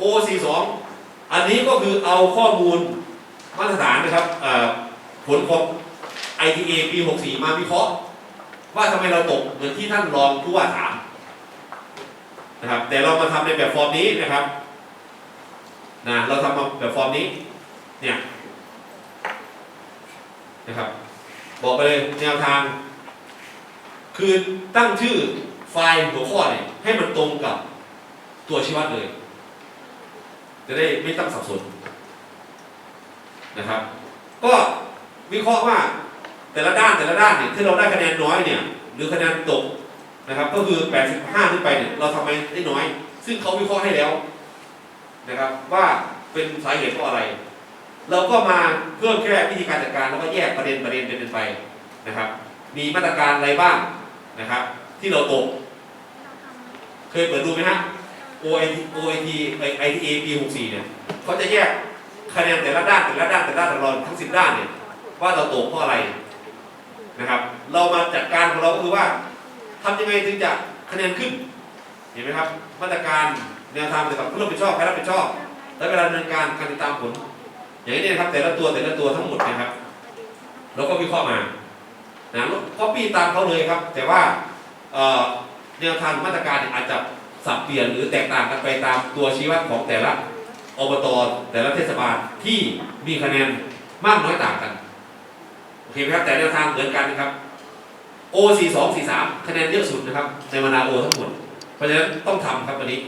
O42 อันนี้ก็คือเอาข้อมูลมาตรฐานนะครับผลของ ITA ปี 64 มาวิเคราะห์ว่าทำไมเราตกเหมือนที่ท่านรองผู้ว่าถามนะครับแต่เรามาทำในแบบฟอร์มนี้นะครับนะเราทำมาแบบฟอร์มนี้เนี่ยนะครับบอกไปเลยแนวทาง คือตั้งชื่อไฟล์หัวข้อเนี่ยให้มันตรงกับตัวชี้วัดเลย จะได้ไม่ต้องสับสนนะครับ ก็วิเคราะห์ว่าแต่ละด้านแต่ละด้านเนี่ยที่เราได้คะแนนน้อยเนี่ยหรือคะแนนตกนะครับ ก็คือ 85ขึ้นไปเนี่ยเราทำไมได้น้อย ซึ่งเขาวิเคราะห์ให้แล้วนะครับ ว่าเป็นสาเหตุเพราะอะไร เราก็มาเพิ่มแค่วิธีการจัดการแล้วก็แยกประเด็นประเด็นเป็นไปนะครับ มีมาตรการอะไรบ้างนะครับ ที่เราตก เคยเปิดดูไหมฮะ OIT OIT ITA ปี 64 เนี่ยเขาจะแยกคะแนนแต่ละด้านแต่ละด้านแต่ละด้านต่ละทั้ง 10 ด้านเนี่ยว่าเราตกเพราะอะไรนะครับ เรามาจัดการของเราก็คือว่าทำยังไงถึงจะคะแนนขึ้น เห็นไหมครับมาตรการแนวทางเกี่ยวกับผู้รับผิดชอบใครรับผิดชอบและเวลาดำเนินการการติดตามผล อย่างนี้นะครับแต่ละตัวแต่ละตัวทั้งหมดนะครับเราก็วิเคราะห์มานะก็ปีตามเขาเลยครับ แต่ว่าแนวทางมาตรการอาจจะ สับเปลี่ยนหรือแตกต่างกันไปตามตัวชี้วัดของแต่ละอบตแต่ละเทศบาลที่มีคะแนนมากน้อยต่างกันโอเคไหมครับแต่แนวทางเหมือนกันนะครับ O 4 2 4 3คะแนนเยอะสุดนะครับในมานาโอทั้งหมดเพราะฉะนั้นต้องทำครับวันนี้